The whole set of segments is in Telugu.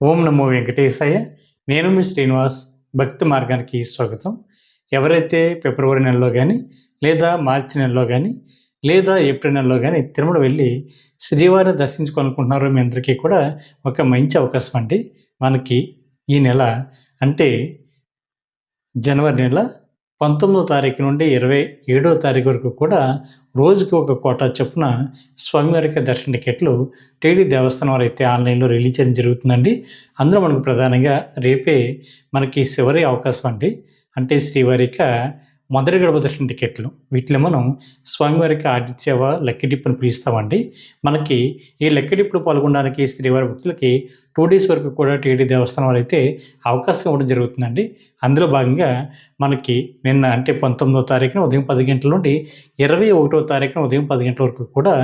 ఓం నమో వెంకటేశాయ. నేను మీ శ్రీనివాస్. భక్తి మార్గానికి స్వాగతం. ఎవరైతే ఫిబ్రవరి నెలలో కానీ లేదా మార్చి నెలలో కానీ లేదా ఏప్రిల్ నెలలో కానీ తిరుమల వెళ్ళి శ్రీవారిని దర్శించుకోవాలనుకుంటున్నారో మీ అందరికీ కూడా ఒక మంచి అవకాశం అండి. మనకి ఈ నెల అంటే జనవరి నెల పంతొమ్మిదో తారీఖు నుండి ఇరవై ఏడో తారీఖు వరకు కూడా రోజుకి ఒక కోటా చొప్పున స్వామివారికి దర్శన టికెట్లు టీడీ దేవస్థానం వారు అయితే ఆన్లైన్లో రిలీజ్ చేయడం జరుగుతుందండి. అందులో మనకు ప్రధానంగా రేపే మనకి చివరి అవకాశం అండి. అంటే శ్రీవారిక మొదటి గడప దర్శన టికెట్లు. వీటిలో మనం స్వామివారికి ఆదిత్యవ లక్కీ డిప్పును పిలుస్తామండి. మనకి ఈ లెక్కడిప్పుడు పాల్గొనడానికి శ్రీవారి భక్తులకి టూ డేస్ వరకు కూడా టీడీ దేవస్థానం వారు అయితే అవకాశం ఇవ్వడం జరుగుతుందండి. అందులో భాగంగా మనకి నిన్న అంటే పంతొమ్మిదో తారీఖున ఉదయం పది గంటల నుండి ఇరవై ఒకటో తారీఖున ఉదయం పది గంటల వరకు కూడా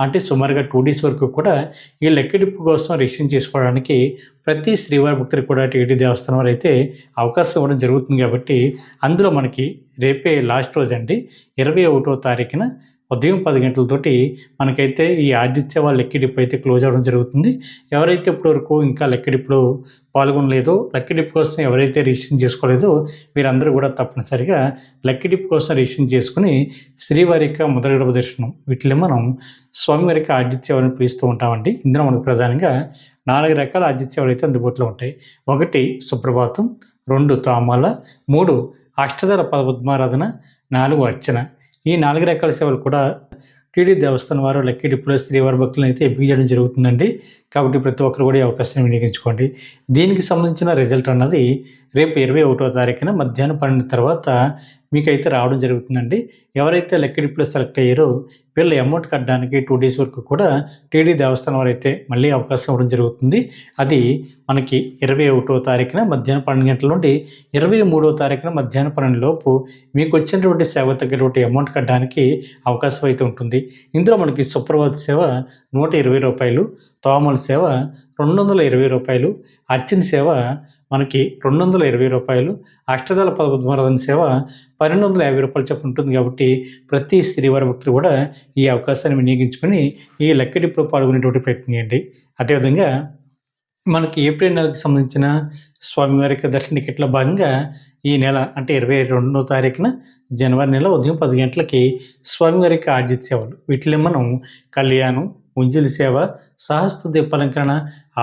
అంటే సుమారుగా టూ డేస్ వరకు కూడా ఈ లెక్కడిప్పు కోసం రిజిస్ట్రేషన్ చేసుకోవడానికి ప్రతి శ్రీవారి భక్తులకు కూడా టీడీ దేవస్థానం వారు అయితే అవకాశం ఇవ్వడం జరుగుతుంది కాబట్టి అందులో మనకి రేపే లాస్ట్ రోజు అండి ఇరవై ఒకటో తారీఖున ఉదయం పది గంటలతోటి మనకైతే ఈ ఆదిత్య వాళ్ళ లెక్కిడిప్పు అయితే క్లోజ్ అవ్వడం జరుగుతుంది. ఎవరైతే ఇప్పటివరకు ఇంకా లెక్కిడిప్పులో పాల్గొనలేదో లెక్కిడిప్పు కోసం ఎవరైతే రిజిస్ట్రేషన్ చేసుకోలేదో వీరందరూ కూడా తప్పనిసరిగా లెక్కిడిప్పు కోసం రిజిస్ట్రేషన్ చేసుకుని శ్రీవారి యొక్క మొదటి దర్శనం వీటిలో మనం స్వామివారి యొక్క ఆదిత్యవారిని పిలుస్తూ ఉంటామండి. ఇందులో మనకు ప్రధానంగా నాలుగు రకాల ఆదిత్యవాలు అయితే అందుబాటులో ఉంటాయి. ఒకటి సుప్రభాతం రెండు తామాల మూడు అష్టదళ పద్మారాధన నాలుగు అర్చన. ఈ నాలుగు రకాల సేవలు కూడా టీడీ దేవస్థానం వారు లక్కీ డిప్పులో శ్రీవారి భక్తులను అయితే ఎంపిక చేయడం జరుగుతుందండి. కాబట్టి ప్రతి ఒక్కరు కూడా ఈ అవకాశాన్ని వినియోగించుకోండి. దీనికి సంబంధించిన రిజల్ట్ అన్నది రేపు ఇరవై ఒకటో తారీఖున మధ్యాహ్నం పన్నెండు తర్వాత మీకైతే రావడం జరుగుతుందండి. ఎవరైతే లక్కీ సెలెక్ట్ అయ్యారో వీళ్ళ అమౌంట్ కట్టడానికి టూ డేస్ వరకు కూడా టీడీ దేవస్థానం వారు అయితే మళ్ళీ అవకాశం ఇవ్వడం జరుగుతుంది. అది మనకి ఇరవై ఒకటో తారీఖున మధ్యాహ్నం పన్నెండు గంటల నుండి ఇరవై మూడో తారీఖున మధ్యాహ్నం పన్నెండు లోపు మీకు వచ్చినటువంటి సేవ తగ్గటువంటి అమౌంట్ కట్టడానికి అవకాశం అయితే ఉంటుంది. ఇందులో మనకి సుప్రభాత సేవ నూట ఇరవై రూపాయలు తోమల సేవ రెండు వందల ఇరవై రూపాయలు అర్చన సేవ మనకి రెండు వందల ఇరవై రూపాయలు అష్టదళ పద్మరాధన సేవ పన్నెండు వందల యాభై రూపాయలు చెప్పు ఉంటుంది కాబట్టి ప్రతి స్త్రీవారి భక్తులు కూడా ఈ అవకాశాన్ని వినియోగించుకొని ఈ లెక్కడిప్పులో పాల్గొనేటువంటి ప్రయత్నం చేయండి. అదేవిధంగా మనకి ఏప్రిల్ నెలకు సంబంధించిన స్వామివారికి దర్శన టికెట్లో భాగంగా ఈ నెల అంటే ఇరవై రెండో తారీఖున జనవరి నెల ఉదయం పది గంటలకి స్వామివారికి ఆర్జిత సేవలు. వీటిలో మనం కళ్యాణం ఉంజలి సేవ సహస్త దీపాలంకరణ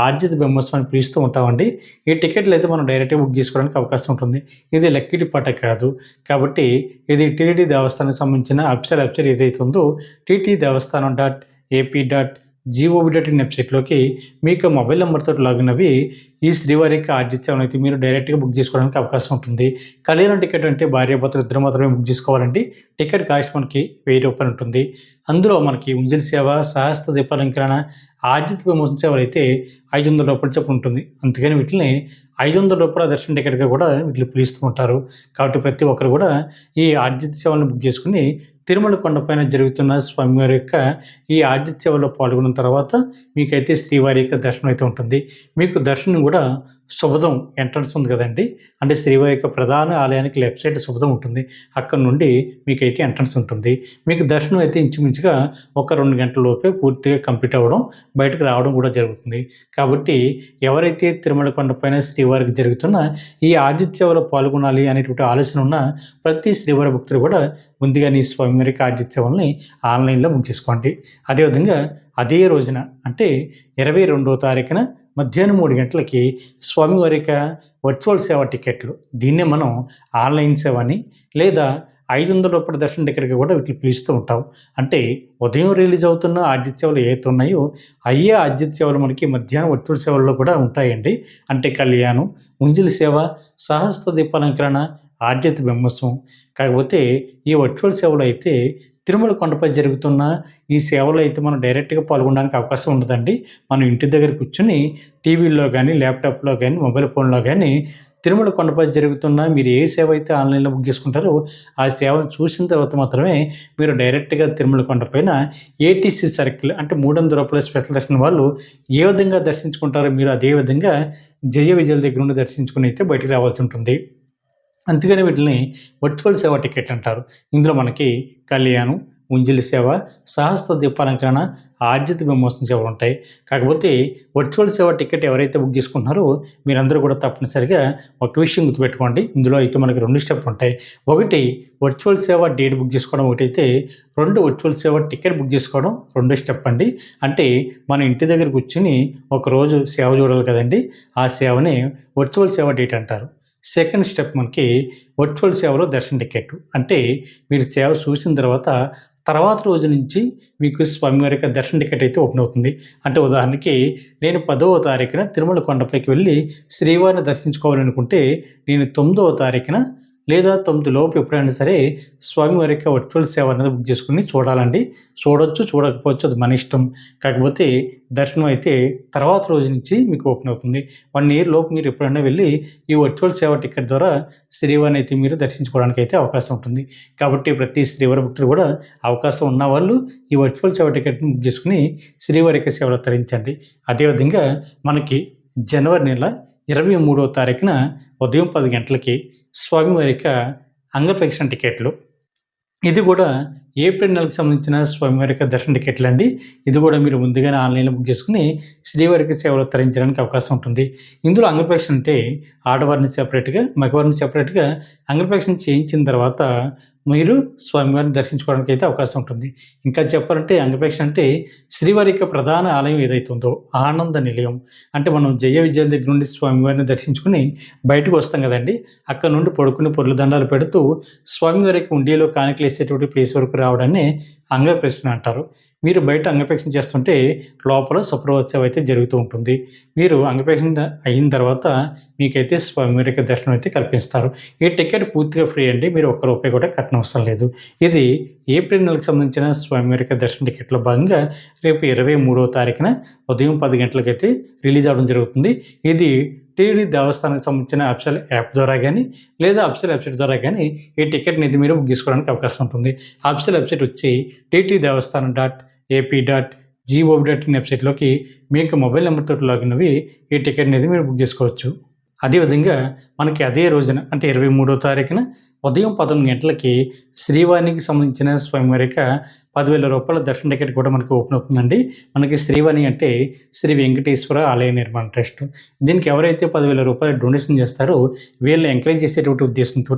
ఆర్జిత బ్రహ్మోత్సవాన్ని పిలుస్తూ ఉంటామండి. ఈ టికెట్లు అయితే మనం డైరెక్ట్గా బుక్ చేసుకోవడానికి అవకాశం ఉంటుంది. ఇది లక్కిటి పాట కాదు. కాబట్టి ఇది టీటీడీ దేవస్థానానికి సంబంధించిన అప్సర్ అప్సర్ ఏదైతే ఉందో TT Devasthanam dot AP dot G O V dot in వెబ్సైట్లోకి మీకు మొబైల్ నెంబర్తో లాగిన్ అవి ఈ శ్రీవారి యొక్క ఆతిథ్యం అయితే మీరు డైరెక్ట్గా బుక్ చేసుకోవడానికి అవకాశం ఉంటుంది. కళ్యాణం టికెట్ అంటే భార్యాభర్తలు ఇద్దరు మాత్రమే బుక్ చేసుకోవాలండి. టికెట్ కాస్ట్ మనకి వెయ్యి రూపాయలు ఉంటుంది. అందులో మనకి ఉంజల్ సేవ సహస్త దీపాలంకరణ ఆజిత్ విమోచన సేవలు అయితే ఐదు వందల రూపాయలు చొప్పున ఉంటుంది. అందుకని వీటిని ఐదు వందల రూపాయల దర్శన టికెట్గా కూడా వీటిని పిలుస్తూ ఉంటారు. కాబట్టి ప్రతి ఒక్కరు కూడా ఈ ఆర్జిత సేవలను బుక్ చేసుకుని తిరుమల కొండపైన జరుగుతున్న స్వామివారి యొక్క ఈ ఆదిత్యవలో సేవలో పాల్గొన్న తర్వాత మీకైతే శ్రీవారి యొక్క దర్శనం అయితే ఉంటుంది. మీకు దర్శనం కూడా శుభదం ఎంట్రన్స్ ఉంది కదండి. అంటే శ్రీవారి యొక్క ప్రధాన ఆలయానికి లెఫ్ట్ సైడ్ శుభదం ఉంటుంది. అక్కడ నుండి మీకైతే ఎంట్రన్స్ ఉంటుంది. మీకు దర్శనం అయితే ఇంచుమించుగా ఒక రెండు గంటల లోపే పూర్తిగా కంప్లీట్ అవ్వడం బయటకు రావడం కూడా జరుగుతుంది. కాబట్టి ఎవరైతే తిరుమల కొండపైన శ్రీవారికి జరుగుతున్న ఈ ఆదిత్యవలో పాల్గొనాలి అనేటువంటి ఆలోచన ఉన్న ప్రతి శ్రీవారి భక్తులు కూడా ముందుగా నీ స్వామివారికి ఆదిత్యవల్ని ఆన్లైన్లో బుక్ చేసుకోండి. అదేవిధంగా అదే రోజున అంటే ఇరవై రెండో తారీఖున మధ్యాహ్నం మూడు గంటలకి స్వామివారి యొక్క వర్చువల్ సేవ టికెట్లు. దీన్నే మనం ఆన్లైన్ సేవ అని లేదా ఐదు వందల రూపాయల దర్శన టికెట్కి కూడా వీటిని పిలుస్తూ ఉంటాం. అంటే ఉదయం రిలీజ్ అవుతున్న ఆద్యత సేవలు ఏవైతే ఉన్నాయో అయ్యే ఆద్యత సేవలు మనకి మధ్యాహ్నం వర్చువల్ సేవల్లో కూడా ఉంటాయండి. అంటే కళ్యాణం ఉంజిలి సేవ సహస్త దీపాలంకరణ ఆద్యత బ్రహ్మోత్సవం కాకపోతే ఈ వర్చువల్ సేవలు అయితే తిరుమల కొండపై జరుగుతున్న ఈ సేవలో అయితే మనం డైరెక్ట్గా పాల్గొనడానికి అవకాశం ఉండదండి. మనం ఇంటి దగ్గర కూర్చుని టీవీలో కానీ ల్యాప్టాప్లో కానీ మొబైల్ ఫోన్లో కానీ తిరుమల కొండపై జరుగుతున్న మీరు ఏ సేవ అయితే ఆన్లైన్లో బుక్ చేసుకుంటారో ఆ సేవను చూసిన తర్వాత మాత్రమే మీరు డైరెక్ట్గా తిరుమల కొండపైన ఏటీసీ సర్కిల్ అంటే మూడు వందల రూపాయల స్పెషల్ దర్శనం వాళ్ళు ఏ విధంగా దర్శించుకుంటారో మీరు అదే విధంగా జయ విజయాల దగ్గర నుండి దర్శించుకుని అయితే బయటికి రావాల్సి ఉంటుంది. అందుకని వీటిని వర్చువల్ సేవ టికెట్ అంటారు. ఇందులో మనకి కళ్యాణం ఉంజిలి సేవ సహస్ర దీపాలంకరణ ఆర్జిత విమోచన సేవలు ఉంటాయి. కాకపోతే వర్చువల్ సేవ టికెట్ ఎవరైతే బుక్ చేసుకుంటున్నారో మీరందరూ కూడా తప్పనిసరిగా ఒక విషయం గుర్తుపెట్టుకోండి. ఇందులో అయితే మనకి రెండు స్టెప్ ఉంటాయి. ఒకటి వర్చువల్ సేవ డేట్ బుక్ చేసుకోవడం. ఒకటైతే రెండు వర్చువల్ సేవ టికెట్ బుక్ చేసుకోవడం. రెండో స్టెప్ అండి. అంటే మన ఇంటి దగ్గర కూర్చుని ఒకరోజు సేవ చూడాలి కదండి. ఆ సేవని వర్చువల్ సేవ డేట్ అంటారు. సెకండ్ స్టెప్ మనకి వర్చువల్ సేవలో దర్శన టికెట్ అంటే మీరు సేవ చూసిన తర్వాత తర్వాత రోజు నుంచి మీకు స్వామివారి యొక్క దర్శన టికెట్ అయితే ఓపెన్ అవుతుంది. అంటే ఉదాహరణకి నేను పదవ తారీఖున తిరుమల కొండపైకి వెళ్ళి శ్రీవారిని దర్శించుకోవాలనుకుంటే నేను తొమ్మిదవ తారీఖున లేదా తొమ్మిది లోపు ఎప్పుడైనా సరే స్వామివారి యొక్క వర్చువల్ సేవ అనేది బుక్ చేసుకుని చూడాలండి. చూడొచ్చు చూడకపోవచ్చు అది మన ఇష్టం. కాకపోతే దర్శనం అయితే తర్వాత రోజు నుంచి మీకు ఓపెన్ అవుతుంది. వన్ ఇయర్ లోపు మీరు ఎప్పుడైనా వెళ్ళి ఈ వర్చువల్ సేవ టికెట్ ద్వారా శ్రీవారిని అయితే మీరు దర్శించుకోవడానికి అయితే అవకాశం ఉంటుంది. కాబట్టి ప్రతి శ్రీవారి భక్తులు కూడా అవకాశం ఉన్న వాళ్ళు ఈ వర్చువల్ సేవ టికెట్ని బుక్ చేసుకుని శ్రీవారి యొక్క సేవలు తరించండి అదేవిధంగా మనకి జనవరి నెల ఇరవై మూడవ తారీఖున ఉదయం పది గంటలకి స్వామివారిక యొక్క టికెట్లు. ఇది కూడా ఏప్రిల్ నెలకు సంబంధించిన స్వామివారి యొక్క దర్శన టికెట్లు అండి. ఇది కూడా మీరు ముందుగానే ఆన్లైన్లో బుక్ చేసుకుని శ్రీవారికి సేవలు తరించడానికి అవకాశం ఉంటుంది. ఇందులో అంగప్రదక్షిణ అంటే ఆడవారిని సెపరేట్గా మగవారిని సెపరేట్గా అంగప్రదక్షిణ చేయించిన తర్వాత మీరు స్వామివారిని దర్శించుకోవడానికి అయితే అవకాశం ఉంటుంది. ఇంకా చెప్పాలంటే అంగపేక్ష అంటే శ్రీవారి యొక్క ప్రధాన ఆలయం ఏదైతుందో ఆనంద నిలయం. అంటే మనం జయ విజయాల దగ్గర నుండి స్వామివారిని దర్శించుకుని బయటకు వస్తాం కదండి. అక్కడ నుండి పడుకుని పొర్ల దండాలు పెడుతూ స్వామివారి యొక్క ఉండిలో కానికలు వేసేటువంటి ప్లేస్ వరకు రావడాన్ని అంగప్రశ్న అంటారు. మీరు బయట అంగపేక్షణ చేస్తుంటే లోపల సుప్రభోత్సవం అయితే జరుగుతూ ఉంటుంది. మీరు అంగపేక్షణ అయిన తర్వాత మీకైతే స్వామివారికి దర్శనం అయితే కల్పిస్తారు. ఈ టికెట్ పూర్తిగా ఫ్రీ అండి. మీరు ఒక్క రూపాయి కూడా కట్టనవసరం లేదు. ఇది ఏప్రిల్ నెలకు సంబంధించిన స్వామివారికి దర్శన టికెట్లో భాగంగా రేపు ఇరవై మూడవ తారీఖున ఉదయం పది గంటలకైతే రిలీజ్ అవ్వడం జరుగుతుంది. ఇది టీడీ దేవస్థానానికి సంబంధించిన అప్సల్ యాప్ ద్వారా కానీ లేదా అప్సల్ వెబ్సైట్ ద్వారా కానీ ఈ టికెట్ని ఇది మీరు బుక్ చేసుకోవడానికి అవకాశం ఉంటుంది. అప్సల్ వెబ్సైట్ వచ్చి TT Devasthanam dot AP dot G O V dot in వెబ్సైట్లోకి మీకు మొబైల్ నెంబర్తో లాగిన్ అవి ఈ టికెట్ అనేది మీరు బుక్ చేసుకోవచ్చు. అదేవిధంగా మనకి అదే రోజున అంటే ఇరవై మూడో తారీఖున ఉదయం పదకొండు గంటలకి శ్రీవారికి సంబంధించిన స్వయంవారి యొక్క పదివేల రూపాయల దర్శన టికెట్ కూడా మనకి ఓపెన్ అవుతుందండి. మనకి శ్రీవాణి అంటే శ్రీ వెంకటేశ్వర ఆలయ నిర్మాణ ట్రస్ట్. దీనికి ఎవరైతే పదివేల రూపాయలు డొనేషన్ చేస్తారో వీళ్ళు ఎంకరేజ్ చేసేటువంటి ఉద్దేశంతో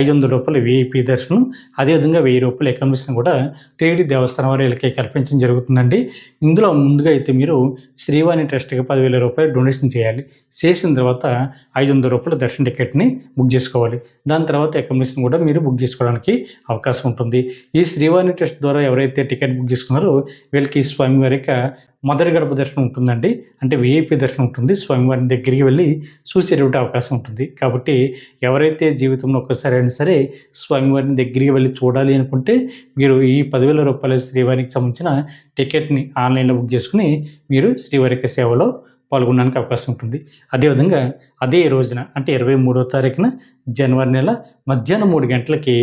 ఐదు వందల రూపాయలు విఐపి దర్శనం అదేవిధంగా వెయ్యి రూపాయల ఎకమిషన్ కూడా టీడీ దేవస్థానం వారు వీళ్ళకి కల్పించడం జరుగుతుందండి. ఇందులో ముందుగా అయితే మీరు శ్రీవాణి ట్రస్ట్కి పదివేల రూపాయలు డొనేషన్ చేయాలి. చేసిన తర్వాత ఐదు వందల రూపాయల దర్శన టికెట్ని బుక్ చేసుకోవాలి. దాని తర్వాత అకామిడేషన్ కూడా మీరు బుక్ చేసుకోవడానికి అవకాశం ఉంటుంది. ఈ శ్రీవాణి ట్రస్ట్ ద్వారా ఎవరైతే టికెట్ బుక్ చేసుకున్నారో వీళ్ళకి స్వామివారి యొక్క మొదటి గడప దర్శనం ఉంటుందండి. అంటే విఐపి దర్శనం ఉంటుంది. స్వామివారి దగ్గరికి వెళ్ళి చూసేటువంటి అవకాశం ఉంటుంది. కాబట్టి ఎవరైతే జీవితంలో ఒక్కసారి అయినా సరే స్వామివారిని దగ్గరికి వెళ్ళి చూడాలి అనుకుంటే మీరు ఈ పదివేల రూపాయల శ్రీవారికి సంబంధించిన టికెట్ని ఆన్లైన్లో బుక్ చేసుకుని మీరు శ్రీవారి యొక్క సేవలో పాల్గొనడానికి అవకాశం ఉంటుంది. అదేవిధంగా అదే రోజున అంటే ఇరవై మూడో తారీఖున జనవరి నెల మధ్యాహ్నం మూడు గంటలకి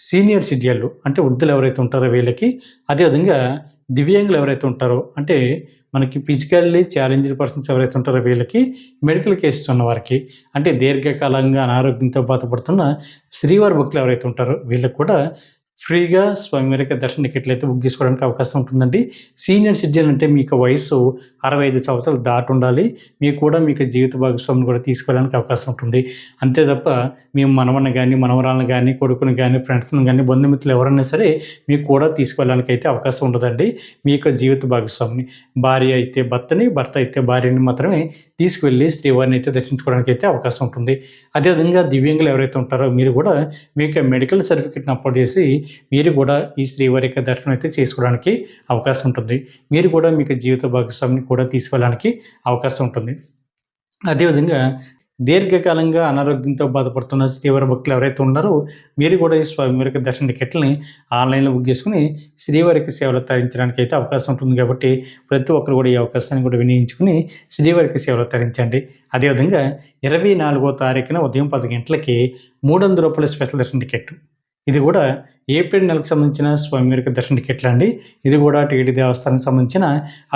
సీనియర్ సిటిజన్లు అంటే వృద్ధులు ఎవరైతే ఉంటారో వీళ్ళకి అదేవిధంగా దివ్యాంగులు ఎవరైతే ఉంటారో అంటే మనకి ఫిజికల్లీ ఛాలెంజ్డ్ పర్సన్స్ ఎవరైతే ఉంటారో వీళ్ళకి మెడికల్ కేసెస్ ఉన్న వారికి అంటే దీర్ఘకాలంగా అనారోగ్యంతో బాధపడుతున్న శ్రీవారి భక్తులు ఎవరైతే ఉంటారో వీళ్ళకి కూడా ఫ్రీగా స్వామివారికి దర్శన టికెట్లు అయితే బుక్ చేసుకోవడానికి అవకాశం ఉంటుందండి. సీనియర్ సిటిజన్ అంటే మీకు వయసు అరవై ఐదు సంవత్సరాలు దాటి ఉండాలి. మీకు కూడా మీకు జీవిత భాగస్వామిని కూడా తీసుకెళ్ళడానికి అవకాశం ఉంటుంది. అంతే తప్ప మేము మనవన్న కానీ మనవరాలను కానీ కొడుకుని కానీ ఫ్రెండ్స్ని కానీ బంధుమిత్రులు ఎవరైనా సరే మీకు కూడా తీసుకెళ్ళడానికి అయితే అవకాశం ఉండదండి. మీ యొక్క జీవిత భాగస్వామిని భార్య అయితే భర్తని భర్త అయితే భార్యని మాత్రమే తీసుకువెళ్ళి శ్రీవారిని అయితే దర్శించుకోవడానికి అయితే అవకాశం ఉంటుంది. అదేవిధంగా దివ్యాంగులు ఎవరైతే ఉంటారో మీరు కూడా మీ యొక్క మెడికల్ సర్టిఫికేట్ని అప్లోడ్ చేసి మీరు కూడా ఈ శ్రీవారి యొక్క దర్శనం అయితే చేసుకోవడానికి అవకాశం ఉంటుంది. మీరు కూడా మీకు జీవిత భాగస్వామిని కూడా తీసుకెళ్ళడానికి అవకాశం ఉంటుంది. అదేవిధంగా దీర్ఘకాలంగా అనారోగ్యంతో బాధపడుతున్న శ్రీవారి భక్తులు ఎవరైతే ఉన్నారో మీరు కూడా ఈ స్వామివారి యొక్క దర్శన టికెట్లని ఆన్లైన్లో బుక్ చేసుకుని శ్రీవారికి సేవలు తరించడానికి అయితే అవకాశం ఉంటుంది కాబట్టి ప్రతి ఒక్కరు కూడా ఈ అవకాశాన్ని కూడా వినియోగించుకుని శ్రీవారికి సేవలు తరించండి. అదేవిధంగా ఇరవై నాలుగో తారీఖున ఉదయం పది గంటలకి మూడు వందల రూపాయల స్పెషల్ దర్శన టికెట్ ఇది కూడా ఏప్రిల్ నెలకు సంబంధించిన స్వామివారికి దర్శన టికెట్లు అండి. ఇది కూడా టీడీ దేవస్థానానికి సంబంధించిన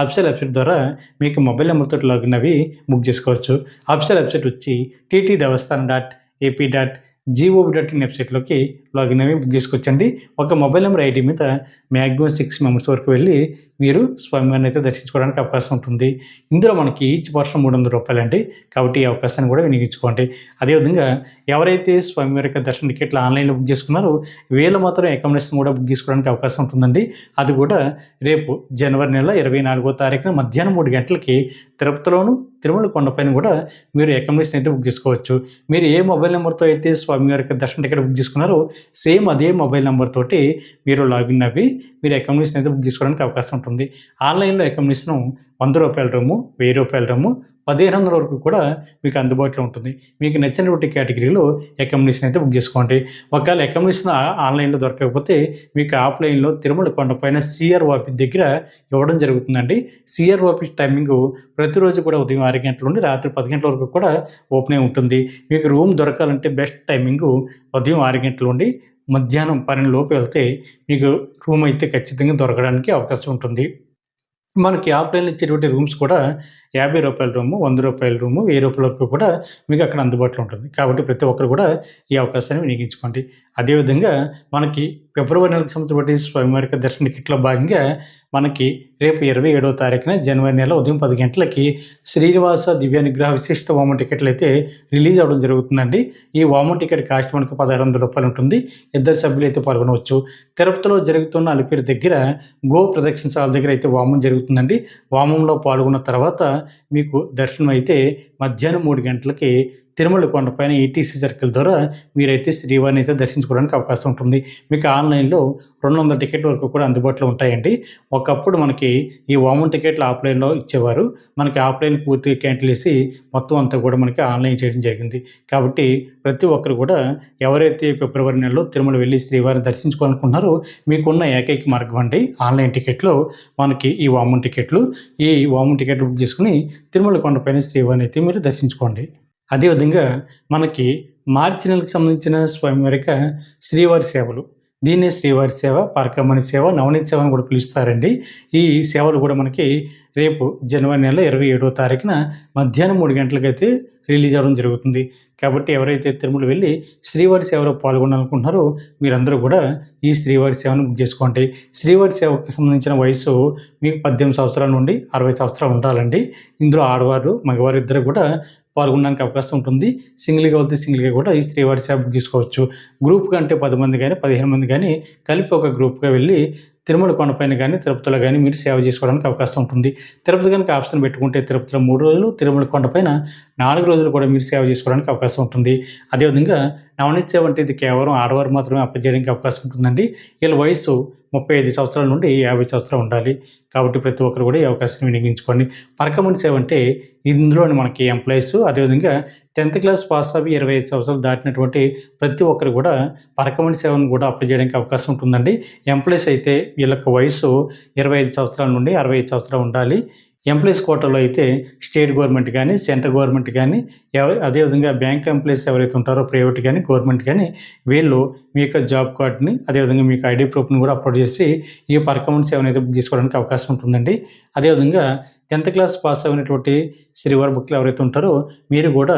అఫిషియల్ వెబ్సైట్ ద్వారా మీకు మొబైల్ నెంబర్తో లాగిన్ అవి బుక్ చేసుకోవచ్చు. అఫిషియల్ వెబ్సైట్ వచ్చి TT Devasthanam dot AP dot G O B dot in వెబ్సైట్లోకి లాగిన్ అవి బుక్ చేసుకోవచ్చండి. ఒక మొబైల్ నెంబర్ ఐడి మీద మ్యాక్సిమం సిక్స్ మెంబర్స్ వరకు వెళ్ళి మీరు స్వామివారిని అయితే దర్శించుకోవడానికి అవకాశం ఉంటుంది. ఇందులో మనకి ఈచ్ పర్సన్ మూడు వందల రూపాయలు అండి కాబట్టి ఈ అవకాశాన్ని కూడా వినియోగించుకోండి. అదేవిధంగా ఎవరైతే స్వామివారి యొక్క దర్శన టికెట్లు ఆన్లైన్లో బుక్ చేసుకున్నారో వీళ్ళు మాత్రం అకామిడేషన్ కూడా బుక్ చేసుకోవడానికి అవకాశం ఉంటుందండి. అది కూడా రేపు జనవరి నెల ఇరవై నాలుగో తారీఖున మధ్యాహ్నం మూడు గంటలకి తిరుపతిలోను తిరుమల కొండపైన కూడా మీరు అకామిడేషన్ అయితే బుక్ చేసుకోవచ్చు. మీరు ఏ మొబైల్ నెంబర్తో అయితే స్వామివారి దర్శన టికెట్ బుక్ చేసుకున్నారో సేమ్ అదే మొబైల్ నెంబర్ తోటి మీరు లాగిన్ అవి మీరు అకామిడేషన్ అయితే బుక్ చేసుకోవడానికి అవకాశం ఉంటుంది. ఆన్లైన్లో అకామిడేషన్ వంద రూపాయల రూము వెయ్యి రూపాయల రూము పదిహేను వందల వరకు కూడా మీకు అందుబాటులో ఉంటుంది. మీకు నచ్చినటువంటి కేటగిరీలో అకామిడేషన్ అయితే బుక్ చేసుకోండి. ఒకవేళ అకామిడేషన్ ఆన్లైన్లో దొరకకపోతే మీకు ఆఫ్లైన్లో తిరుమల కొండపైన సిఆర్ ఆఫీస్ దగ్గర ఇవ్వడం జరుగుతుందండి. సిఆర్ ఆఫీస్ టైమింగ్ ప్రతిరోజు కూడా ఉదయం ఆరు గంటల నుండి రాత్రి పది గంటల వరకు కూడా ఓపెన్ అయి ఉంటుంది. మీకు రూమ్ దొరకాలంటే బెస్ట్ టైమింగ్ ఉదయం ఆరు గంటల నుండి మధ్యాహ్నం పన్నెండు లోపు వెళ్తే మీకు రూమ్ అయితే ఖచ్చితంగా దొరకడానికి అవకాశం ఉంటుంది. మనకి ఆఫ్లైన్లో ఇచ్చేటువంటి రూమ్స్ కూడా యాభై రూపాయల రూము వంద రూపాయల రూము వెయ్యి రూపాయల వరకు కూడా మీకు అక్కడ అందుబాటులో ఉంటుంది. కాబట్టి ప్రతి ఒక్కరు కూడా ఈ అవకాశాన్ని వినియోగించుకోండి. అదేవిధంగా మనకి ఫిబ్రవరి నెలకు సంబంధించి స్వామివారికి దర్శన టికెట్లో భాగంగా మనకి రేపు ఇరవై ఏడవ తారీఖున జనవరి నెల ఉదయం పది గంటలకి శ్రీనివాస దివ్యానుగ్రహ విశిష్ట వామం టికెట్లు అయితే రిలీజ్ అవ్వడం జరుగుతుందండి. ఈ వామం టికెట్ కాస్ట్ మనకు పదహారు వందల రూపాయలు ఉంటుంది. ఇద్దరు సభ్యులు అయితే పాల్గొనవచ్చు. తిరుపతిలో జరుగుతున్న అలిపిరి దగ్గర గో ప్రదక్షిణశాల దగ్గర అయితే వామం జరుగుతుందండి. వామంలో పాల్గొన్న తర్వాత మీకు దర్శనం అయితే మధ్యాహ్నం మూడు గంటలకి తిరుమల కొండపైన ఈటీసీ సర్కిల్ ద్వారా మీరైతే శ్రీవారిని అయితే దర్శించుకోవడానికి అవకాశం ఉంటుంది. మీకు ఆన్లైన్లో రెండు వందల టికెట్ వరకు కూడా అందుబాటులో ఉంటాయండి. ఒకప్పుడు మనకి ఈ వామన్ టికెట్లు ఆఫ్లైన్లో ఇచ్చేవారు. మనకి ఆఫ్లైన్ పూర్తిగా క్యాన్సిల్ చేసి మొత్తం అంతా కూడా మనకి ఆన్లైన్ చేయడం జరిగింది. కాబట్టి ప్రతి ఒక్కరు కూడా ఎవరైతే ఫిబ్రవరి నెలలో తిరుమల వెళ్ళి శ్రీవారిని దర్శించుకోవాలనుకుంటున్నారో మీకున్న ఏకైక మార్గం అండి ఆన్లైన్ టికెట్లో. మనకి ఈ వామన్ టికెట్లు. ఈ వామన్ టికెట్లు బుక్ చేసుకుని తిరుమల కొండపైన శ్రీవారిని అయితే మీరు దర్శించుకోండి. అదేవిధంగా మనకి మార్చి నెలకు సంబంధించిన స్వామివారిక శ్రీవారి సేవలు. దీన్నే శ్రీవారి సేవ పార్కమ్మని సేవ నవనీత సేవ అని కూడా పిలుస్తారండి. ఈ సేవలు కూడా మనకి రేపు జనవరి నెల ఇరవై ఏడో తారీఖున మధ్యాహ్నం మూడు గంటలకైతే రిలీజ్ అవ్వడం జరుగుతుంది. కాబట్టి ఎవరైతే తిరుమల వెళ్ళి శ్రీవారి సేవలో పాల్గొనాలనుకుంటున్నారో మీరందరూ కూడా ఈ శ్రీవారి సేవను బుక్ చేసుకోండి. శ్రీవారి సేవకు సంబంధించిన వయసు మీకు పద్దెనిమిది సంవత్సరాల నుండి అరవై సంవత్సరాలు ఉండాలండి. ఇందులో ఆడవారు మగవారు ఇద్దరు కూడా పాల్గొనడానికి అవకాశం ఉంటుంది. సింగిల్గా వెళ్తే సింగిల్గా కూడా ఈ శ్రీవారి సేవ బుక్ చేసుకోవచ్చు గ్రూప్ కంటే పది మంది కానీ పదిహేను మంది కానీ కలిపి ఒక గ్రూప్గా వెళ్ళి తిరుమల కొండపైన కానీ తిరుపతిలో కానీ మీరు సేవ చేసుకోవడానికి అవకాశం ఉంటుంది. తిరుపతి కనుక ఆప్షన్ పెట్టుకుంటే తిరుపతిలో మూడు రోజులు తిరుమల కొండపైన నాలుగు రోజులు కూడా మీరు సేవ చేసుకోవడానికి అవకాశం ఉంటుంది. అదేవిధంగా నవనీత సేవ అంటే ఇది కేవలం ఆడవారు మాత్రమే అప్లై చేయడానికి అవకాశం ఉంటుందండి. వీళ్ళ వయసు ముప్పై ఐదు సంవత్సరాల నుండి యాభై సంవత్సరాలు ఉండాలి. కాబట్టి ప్రతి ఒక్కరు కూడా ఈ అవకాశాన్ని వినియోగించుకోండి. పరకమంటి సేవ అంటే ఇందులోని మనకి ఎంప్లాయీస్ అదేవిధంగా టెన్త్ క్లాస్ పాస్ అవి ఇరవై ఐదు సంవత్సరాలు దాటినటువంటి ప్రతి ఒక్కరు కూడా పరకమంటి సేవను కూడా అప్లై చేయడానికి అవకాశం ఉంటుందండి. ఎంప్లాయీస్ అయితే వీళ్ళ వయసు ఇరవై ఐదు సంవత్సరాల నుండి అరవై ఐదు సంవత్సరాలు ఉండాలి. ఎంప్లాయీస్ కోటాలో అయితే స్టేట్ గవర్నమెంట్ కానీ సెంట్రల్ గవర్నమెంట్ కానీ అదేవిధంగా బ్యాంక్ ఎంప్లాయీస్ ఎవరైతే ఉంటారో ప్రైవేట్ కానీ గవర్నమెంట్ కానీ వీళ్ళు మీ యొక్క జాబ్ కార్డ్ని అదేవిధంగా మీకు ఐడి ప్రూఫ్ని కూడా అప్లోడ్ చేసి ఈ పర్కమెంట్ సేవను అయితే బుక్ చేసుకోవడానికి అవకాశం ఉంటుందండి. అదేవిధంగా టెన్త్ క్లాస్ పాస్ అయినటువంటి శ్రీవారి బుక్లు ఎవరైతే ఉంటారో మీరు కూడా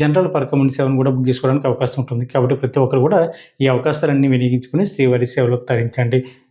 జనరల్ పర్కమెంట్ సేవను కూడా బుక్ చేసుకోవడానికి అవకాశం ఉంటుంది. కాబట్టి ప్రతి ఒక్కరు కూడా ఈ అవకాశాలన్నీ వినియోగించుకుని శ్రీవారి సేవలకు తరించండి.